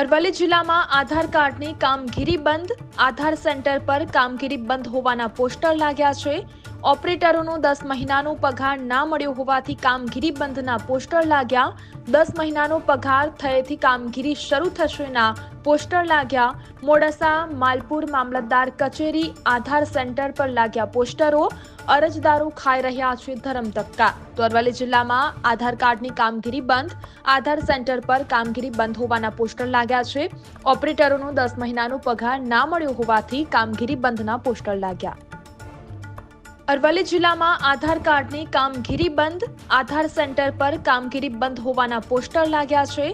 અરવલ્લી જિલ્લામાં આધાર કાર્ડની કામગીરી બંધ. આધાર સેન્ટર પર કામગીરી બંધ હોવાના પોસ્ટર લાગ્યા છે. ઓપરેટરોનો દસ મહિનાનો પગાર ના મળ્યો હોવાથી કામગીરી બંધના પોસ્ટર લાગ્યા. દસ મહિનાનો પગાર થયેથી કામગીરી શરૂ થશેના પોસ્ટર લાગ્યા. મોડાસા માલપુર મામલતદાર કચેરી આધાર સેન્ટર પર લાગ્યા પોસ્ટરો. અરજદારો ખાઈ રહ્યા છે ધરમ ધક્કા તો અરવલ્લી જિલ્લામાં આધાર કાર્ડની કામગીરી બંધ. આધાર સેન્ટર પર કામગીરી બંધ હોવાના પોસ્ટર લાગ્યા છે. ઓપરેટરોનું દસ મહિનાનો પગાર ના મળ્યો હોવાથી કામગીરી બંધના પોસ્ટર લાગ્યા. અરવલ્લી જિલ્લામાં આધાર કાર્ડની કામગીરી બંધ. આધાર સેન્ટર પર કામગીરી બંધ હોવાના પોસ્ટર લાગ્યા છે.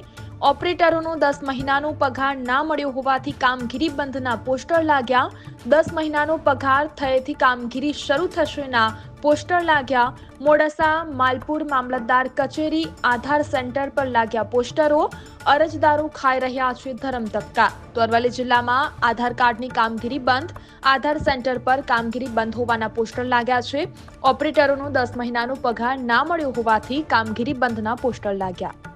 ઓપરેટરોનો દસ મહિનાનું પગાર ના મળ્યો હોવાથી કામગીરી બંધના પોસ્ટર લાગ્યા. દસ મહિનાનો પગાર થયેથી કામગીરી શરૂ થશેના પોસ્ટર લાગ્યા. મોડાસા માલપુર મામલતદાર કચેરી આધાર સેન્ટર પર લાગ્યા પોસ્ટરો. અરજદારો ખાઈ રહ્યા છે ધરમ ધક્કા તો અરવલ્લી જિલ્લામાં આધાર કાર્ડની કામગીરી બંધ. આધાર સેન્ટર પર કામગીરી બંધ હોવાના પોસ્ટર લાગ્યા છે. ઓપરેટરોનો દસ મહિનાનો પગાર ના મળ્યો હોવાથી કામગીરી બંધના પોસ્ટર લાગ્યા.